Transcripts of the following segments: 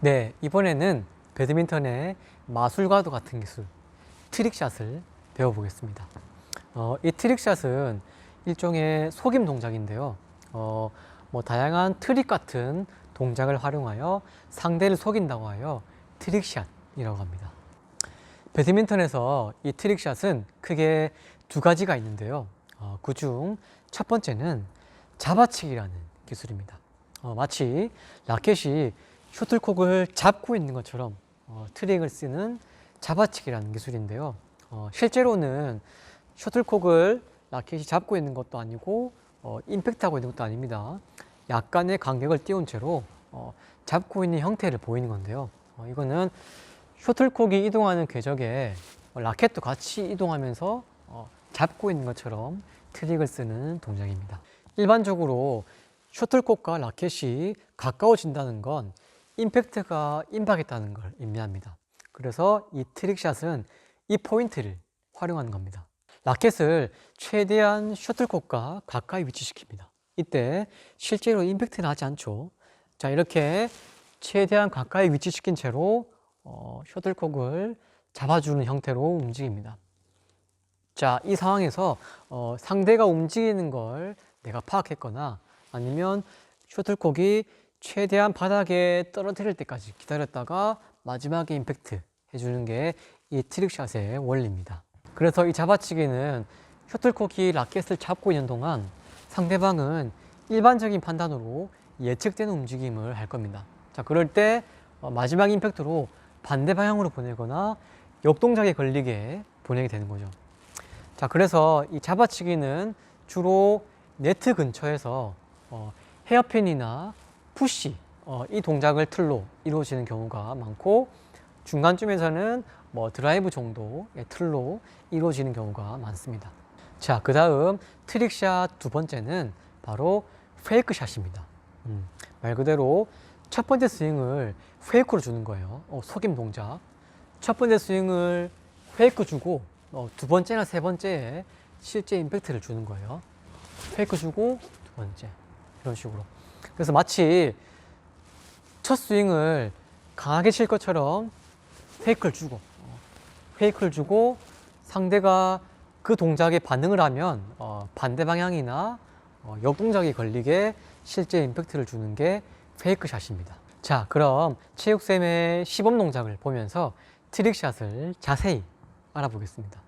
네, 이번에는 배드민턴의 마술과도 같은 기술, 트릭샷을 배워보겠습니다. 어, 이 트릭샷은 일종의 속임 동작인데요. 어, 뭐 다양한 트릭 같은 동작을 활용하여 상대를 속인다고 하여 트릭샷이라고 합니다. 배드민턴에서 이 트릭샷은 크게 두 가지가 있는데요. 어, 그중 첫 번째는 잡아치기라는 기술입니다. 어, 마치 라켓이 셔틀콕을 잡고 있는 것처럼 어, 트릭을 쓰는 잡아치기라는 기술인데요. 어, 실제로는 셔틀콕을 라켓이 잡고 있는 것도 아니고 어, 임팩트하고 있는 것도 아닙니다. 약간의 간격을 띄운 채로 어, 잡고 있는 형태를 보이는 건데요. 어, 이거는 셔틀콕이 이동하는 궤적에 어, 라켓도 같이 이동하면서 어, 잡고 있는 것처럼 트릭을 쓰는 동작입니다. 일반적으로 셔틀콕과 라켓이 가까워진다는 건 임팩트가 임박했다는 걸 의미합니다. 그래서 이 트릭샷은 이 포인트를 활용하는 겁니다. 라켓을 최대한 셔틀콕과 가까이 위치시킵니다. 이때 실제로 임팩트는 하지 않죠. 자, 이렇게 최대한 가까이 위치시킨 채로 어, 셔틀콕을 잡아주는 형태로 움직입니다. 자, 이 상황에서 어, 상대가 움직이는 걸 내가 파악했거나 아니면 셔틀콕이 최대한 바닥에 떨어뜨릴 때까지 기다렸다가 마지막에 임팩트 해주는 게 이 트릭샷의 원리입니다. 그래서 이 잡아치기는 셔틀콕이 라켓을 잡고 있는 동안 상대방은 일반적인 판단으로 예측되는 움직임을 할 겁니다. 자, 그럴 때 어, 마지막 임팩트로 반대 방향으로 보내거나 역동작에 걸리게 보내게 되는 거죠. 자, 그래서 이 잡아치기는 주로 네트 근처에서 어, 헤어핀이나 푸시 어, 이 동작을 틀로 이루어지는 경우가 많고 중간쯤에서는 뭐 드라이브 정도의 틀로 이루어지는 경우가 많습니다. 자, 그 다음 트릭샷 두 번째는 바로 페이크샷입니다. 음, 말 그대로 첫 번째 스윙을 페이크로 주는 거예요. 어, 속임 동작. 첫 번째 스윙을 페이크 주고 어, 두 번째나 세 번째에 실제 임팩트를 주는 거예요. 페이크 주고 두 번째 이런 식으로. 그래서 마치 첫 스윙을 강하게 칠 것처럼 페이크를 주고 어, 페이크를 주고 상대가 그 동작에 반응을 하면 어, 반대 방향이나 어, 역동작이 걸리게 실제 임팩트를 주는 게 페이크 샷입니다. 자, 그럼 체육쌤의 시범 동작을 보면서 트릭 샷을 자세히 알아보겠습니다.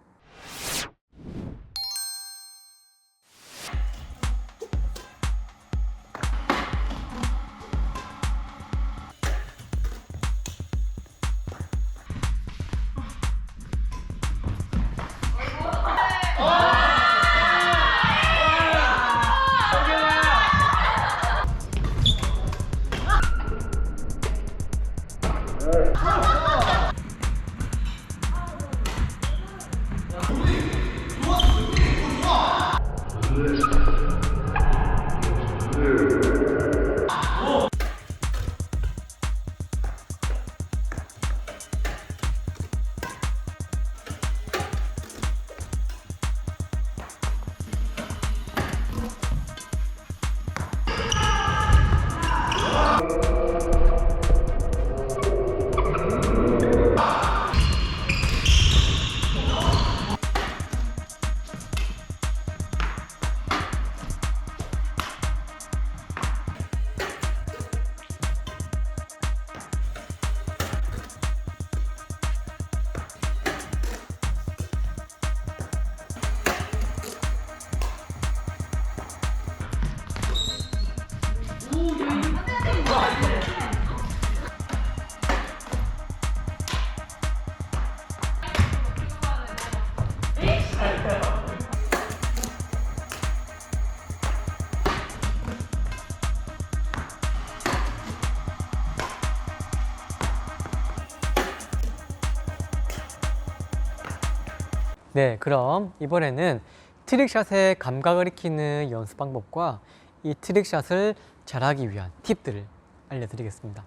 네, 그럼 이번에는 트릭샷의 감각을 익히는 연습 방법과 이 트릭샷을 잘하기 위한 팁들을 알려드리겠습니다.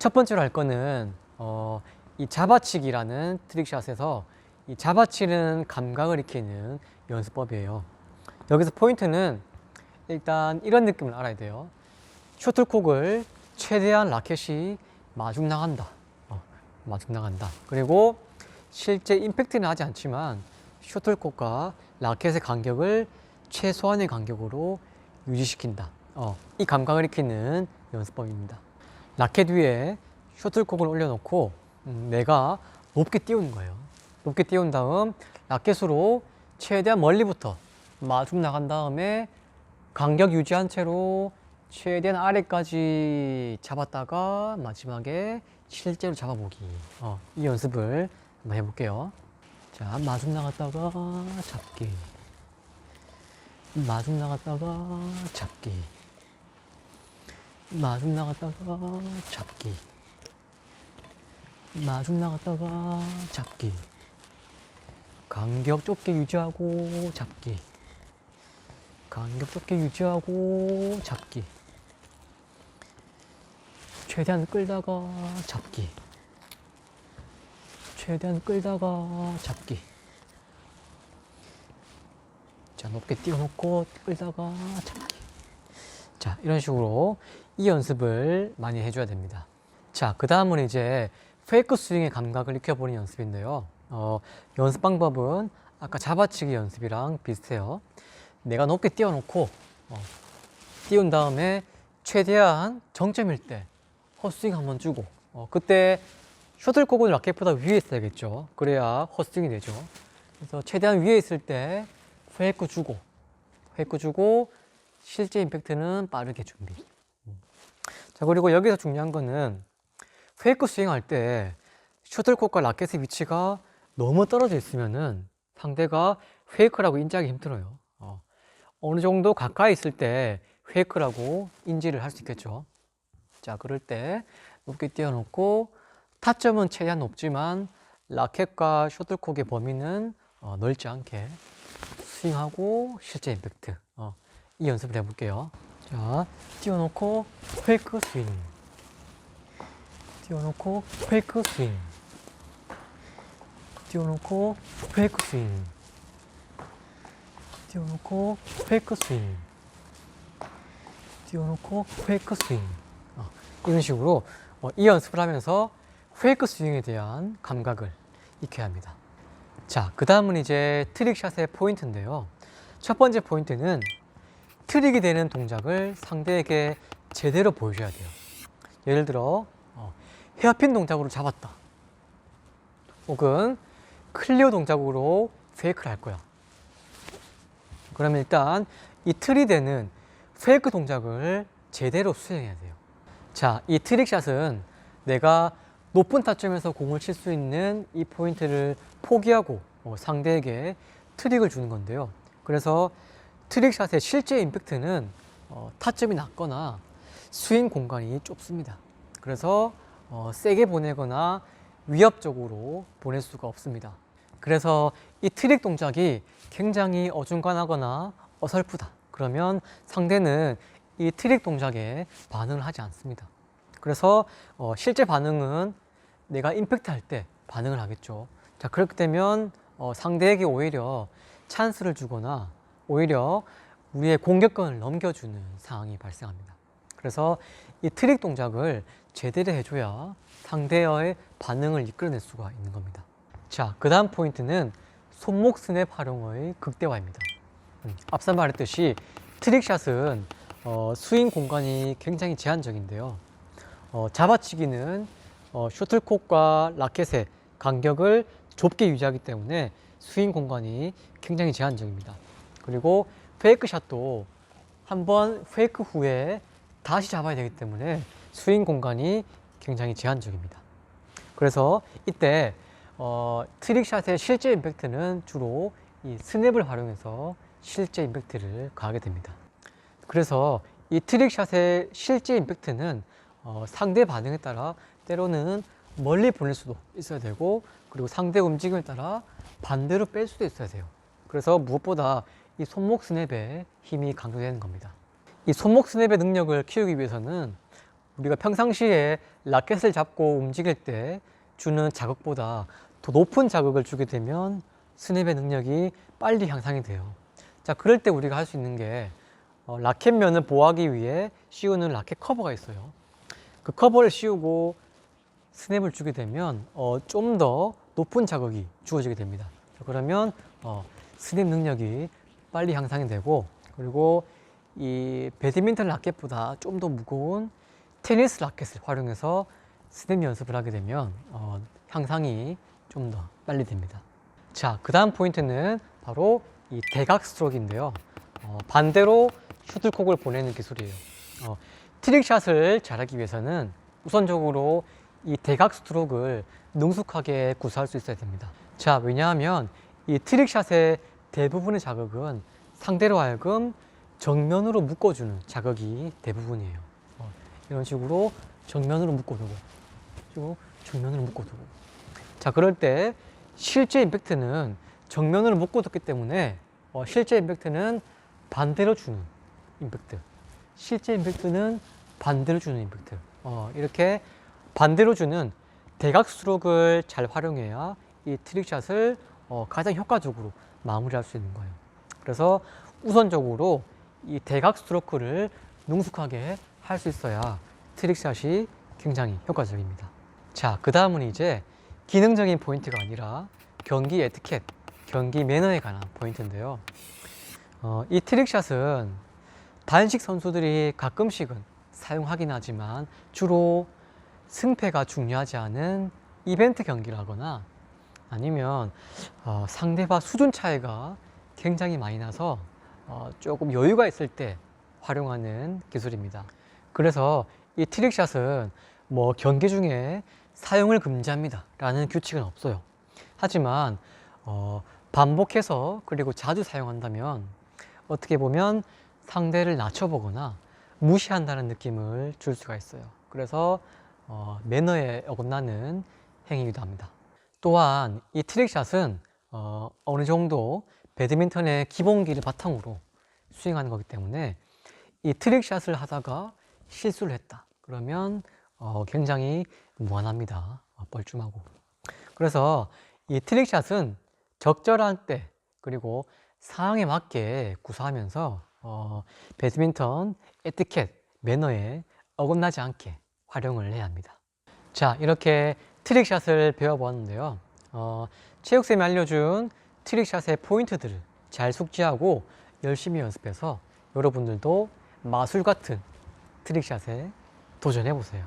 첫 번째로 할 거는 어, 이 잡아치기라는 트릭샷에서 이 잡아치는 감각을 익히는 연습법이에요. 여기서 포인트는 일단 이런 느낌을 알아야 돼요. 셔틀콕을 최대한 라켓이 마중 나간다. 어, 마중 나간다. 그리고 실제 임팩트는 하지 않지만 셔틀콕과 라켓의 간격을 최소한의 간격으로 유지시킨다. 어, 이 감각을 익히는 연습법입니다. 라켓 위에 셔틀콕을 올려놓고 음, 내가 높게 띄우는 거예요. 높게 띄운 다음 라켓으로 최대한 멀리부터 마중 나간 다음에 간격 유지한 채로 최대한 아래까지 잡았다가 마지막에 실제로 잡아보기. 어, 이 연습을 한번 해볼게요. 자, 마중 나갔다가 잡기. 마중 나갔다가 잡기. 마중 나갔다가 잡기. 마중 나갔다가 잡기. 간격 좁게 유지하고 잡기. 간격 좁게 유지하고 잡기. 최대한 끌다가 잡기. 최대한 끌다가 잡기. 자, 높게 띄워놓고 끌다가 잡기. 자, 이런 식으로 이 연습을 많이 해줘야 됩니다. 자, 그 다음은 이제 페이크 스윙의 감각을 익혀보는 연습인데요. 어, 연습 방법은 아까 잡아치기 연습이랑 비슷해요. 내가 높게 띄워놓고 어, 띄운 다음에 최대한 정점일 때 헛스윙 한번 주고 어, 그때 셔틀콕은 라켓보다 위에 있어야겠죠. 그래야 헛스윙이 되죠. 그래서 최대한 위에 있을 때 페이크 주고 페이크 주고 실제 임팩트는 빠르게 준비. 음. 자 그리고 여기서 중요한 거는 페이크 스윙할 때 셔틀콕과 라켓의 위치가 너무 떨어져 있으면은 상대가 페이크라고 인지하기 힘들어요. 어. 어느 정도 가까이 있을 때 페이크라고 인지를 할 수 있겠죠. 자, 그럴 때 높게 띄워놓고 타점은 최대한 높지만 라켓과 셔틀콕의 범위는 어, 넓지 않게 스윙하고 실제 임팩트. 어, 이 연습을 해볼게요. 자, 띄워놓고 페이크 스윙. 띄워놓고 페이크 스윙. 띄워놓고 페이크 스윙. 띄워놓고 페이크 스윙. 띄워놓고 페이크 스윙. 어, 이런 식으로 어, 이 연습을 하면서 페이크 스윙에 대한 감각을 익혀야 합니다. 자, 그 다음은 이제 트릭샷의 포인트인데요. 첫 번째 포인트는 트릭이 되는 동작을 상대에게 제대로 보여줘야 돼요. 예를 들어 어, 헤어핀 동작으로 잡았다. 혹은 클리어 동작으로 페이크를 할 거야. 그러면 일단 이 틀이 되는 페이크 동작을 제대로 수행해야 돼요. 자, 이 트릭샷은 내가 높은 타점에서 공을 칠 수 있는 이 포인트를 포기하고 어, 상대에게 트릭을 주는 건데요. 그래서 트릭샷의 실제 임팩트는 어, 타점이 낮거나 스윙 공간이 좁습니다. 그래서 어, 세게 보내거나 위협적으로 보낼 수가 없습니다. 그래서 이 트릭 동작이 굉장히 어중간하거나 어설프다. 그러면 상대는 이 트릭 동작에 반응을 하지 않습니다. 그래서 어, 실제 반응은 내가 임팩트 할 때 반응을 하겠죠. 자, 그렇게 되면 어, 상대에게 오히려 찬스를 주거나 오히려 우리의 공격권을 넘겨주는 상황이 발생합니다. 그래서 이 트릭 동작을 제대로 해줘야 상대의 반응을 이끌어낼 수가 있는 겁니다. 자, 그 다음 포인트는 손목 스냅 활용의 극대화입니다. 음, 앞서 말했듯이 트릭샷은 어, 스윙 공간이 굉장히 제한적인데요. 어, 잡아치기는 어, 셔틀콕과 라켓의 간격을 좁게 유지하기 때문에 스윙 공간이 굉장히 제한적입니다. 그리고 페이크 샷도 한번 페이크 후에 다시 잡아야 되기 때문에 스윙 공간이 굉장히 제한적입니다. 그래서 이때 어, 트릭샷의 실제 임팩트는 주로 이 스냅을 활용해서 실제 임팩트를 가하게 됩니다. 그래서 이 트릭샷의 실제 임팩트는 어, 상대 반응에 따라 때로는 멀리 보낼 수도 있어야 되고 그리고 상대 움직임에 따라 반대로 뺄 수도 있어야 돼요. 그래서 무엇보다 이 손목 스냅에 힘이 강조되는 겁니다. 이 손목 스냅의 능력을 키우기 위해서는 우리가 평상시에 라켓을 잡고 움직일 때 주는 자극보다 더 높은 자극을 주게 되면 스냅의 능력이 빨리 향상이 돼요. 자, 그럴 때 우리가 할 수 있는 게 어, 라켓면을 보호하기 위해 씌우는 라켓 커버가 있어요. 그 커버를 씌우고 스냅을 주게 되면 어, 좀 더 높은 자극이 주어지게 됩니다. 그러면 어, 스냅 능력이 빨리 향상이 되고 그리고 이 배드민턴 라켓보다 좀 더 무거운 테니스 라켓을 활용해서 스냅 연습을 하게 되면 어, 향상이 좀 더 빨리 됩니다. 자, 그 다음 포인트는 바로 이 대각 스트로크인데요. 어, 반대로 슈틀콕을 보내는 기술이에요. 어, 트릭샷을 잘하기 위해서는 우선적으로 이 대각 스트로크를 능숙하게 구사할 수 있어야 됩니다. 자, 왜냐하면 이 트릭샷의 대부분의 자극은 상대로 하여금 정면으로 묶어주는 자극이 대부분이에요. 어, 이런 식으로 정면으로 묶어두고, 그리고 정면으로 묶어두고. 자, 그럴 때 실제 임팩트는 정면으로 묶어뒀기 때문에 어, 실제 임팩트는 반대로 주는 임팩트. 실제 임팩트는 반대로 주는 임팩트. 어, 이렇게 반대로 주는 대각 스트로크를 잘 활용해야 이 트릭샷을 어, 가장 효과적으로 마무리할 수 있는 거예요. 그래서 우선적으로 이 대각 스트로크를 능숙하게 할 수 있어야 트릭샷이 굉장히 효과적입니다. 자, 그 다음은 이제 기능적인 포인트가 아니라 경기 에티켓, 경기 매너에 관한 포인트인데요. 어, 이 트릭샷은 단식 선수들이 가끔씩은 사용하긴 하지만 주로 승패가 중요하지 않은 이벤트 경기를 하거나 아니면 어, 상대와 수준 차이가 굉장히 많이 나서 어, 조금 여유가 있을 때 활용하는 기술입니다. 그래서 이 트릭샷은 뭐 경기 중에 사용을 금지합니다. 라는 규칙은 없어요. 하지만 어, 반복해서 그리고 자주 사용한다면 어떻게 보면 상대를 낮춰보거나 무시한다는 느낌을 줄 수가 있어요. 그래서 어, 매너에 어긋나는 행위이기도 합니다. 또한 이 트릭샷은 어, 어느 정도 배드민턴의 기본기를 바탕으로 스윙하는 거기 때문에 이 트릭샷을 하다가 실수를 했다. 그러면 어, 굉장히 무한합니다. 어, 뻘쭘하고. 그래서 이 트릭샷은 적절한 때 그리고 상황에 맞게 구사하면서 어, 배드민턴 에티켓, 매너에 어긋나지 않게 활용을 해야 합니다. 자, 이렇게 트릭샷을 배워보았는데요. 어, 체육쌤이 알려준 트릭샷의 포인트들을 잘 숙지하고 열심히 연습해서 여러분들도 마술 같은 트릭샷에 도전해 보세요.